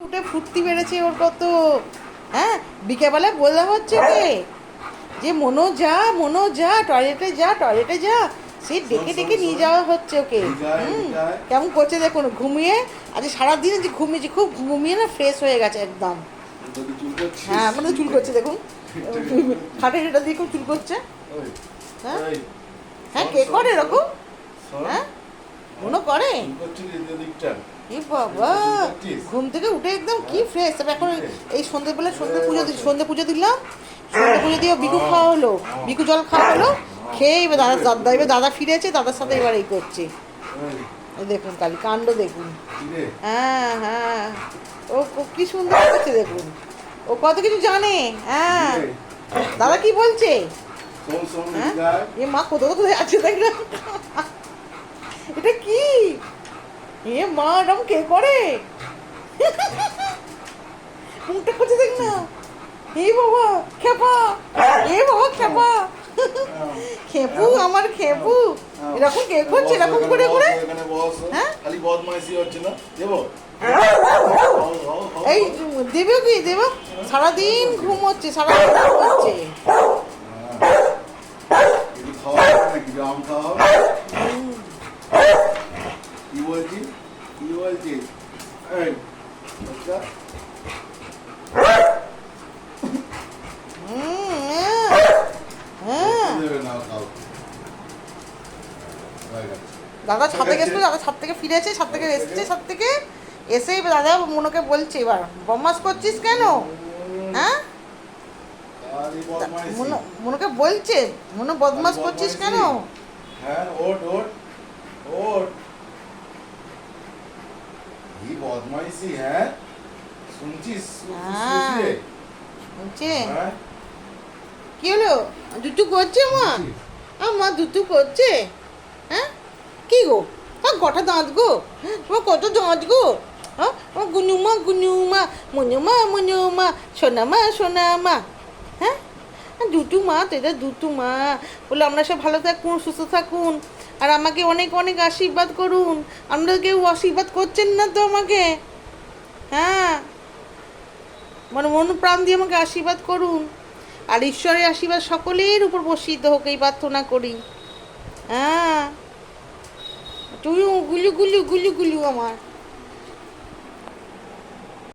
উঠে ফুর্তি বেড়েছে ওর কত হ্যাঁ? বিকেলবেলা বললাম হচ্ছে ওকে যে মনো যা মনো যা টয়লেটে যা টয়লেটে যা সে ডেকে ডেকে নিয়ে যাওয়া হচ্ছে ওকে। হুম। কেমন করছে দেখুন ঘুমিয়ে আজ সারাদিন যে ঘুমিয়েছে খুব ঘুমিয়ে না ফ্রেশ হয়ে গেছে একদম? হ্যাঁ মানে চুল করছে দেখুন। খাটে সেটা দিয়ে খুব চুল করছে। হ্যাঁ? হ্যাঁ কে করে এরকম? হ্যাঁ? করে। এ বাবা ঘুম থেকে উঠে একদম কি ফ্রেশ তবে এখন? এই সন্ধ্যেবেলা সন্ধ্যে পুজো। সন্ধ্যে পুজো দিলাম। সন্ধ্যে পুজো দিয়ে বিকু খাওয়া হলো। বিকু জল খাওয়া হলো। খেয়ে এবার দাদা দাদা এবার দাদা ফিরেছে দাদার সাথে এবার এই করছে। দেখুন কালি কাণ্ড দেখুন। হ্যাঁ হ্যাঁ। ও কি সুন্দর করছে দেখুন। ও কত কিছু জানে হ্যাঁ। দাদা কি বলছে? হ্যাঁ? এ মা কোথাও কোথায় আছে দেখ না এটা কি? এ মা, এরকম কে করে? মুখটা করছে দেখ না। এ বাবা, খেপা। এ বাবা, খেপা। খেপু, আমার খেপু। এরকম কে করছে? এরকম করে করে? হ্যাঁ? বদমাইশি হচ্ছে না দেবো এই, দেবে কি? দেবে? সারাদিন ঘুম হচ্ছে, সারাদিন ঘুম হচ্ছে। খাওয়া হবে কি বলছিস কি এই। দাদা ছাদে। গেছিল দাদা ছাদ থেকে ফিরেছে ছাদ থেকে এসছে ছাদ থেকে? এসে দাদা মনোকে বলছে এবার বদমাস করছিস কেন? হ্যাঁ। মনোকে বলছে মনো বদমাস করছিস কেন? হ্যাঁ ওট ওট কি বদমাইশি হ্যাঁ? শুনছিস? হ্যাঁ। বলছে হ্যাঁ? কি হলো? দুটু করছে মা? আ মা দুটু করছে? হ্যাঁ? কি গো? হ্যাঁ কটা দাঁত গো। তোমার কত দাঁত গো? হ্যাঁ ও গুনুমা গুনুমা মনুমা মনুমা সোনামা সোনামা। হ্যাঁ, দুটু মা তো এটা দুটু মা। বলে আমরা সব ভালো থাকুন সুস্থ থাকুন। আর আমাকে অনেক অনেক আশীর্বাদ করুন। আপনারা কেউ আশীর্বাদ করছেন না তো আমাকে। হ্যাঁ। মানে মন, প্রাণ দিয়ে আমাকে আশীর্বাদ করুন। আর ঈশ্বরের আশীর্বাদ সকলের উপর বর্ষিত হোক এই প্রার্থনা করি। হ্যাঁ। তুইও গুলু গুলু গুলু গুলু আমার।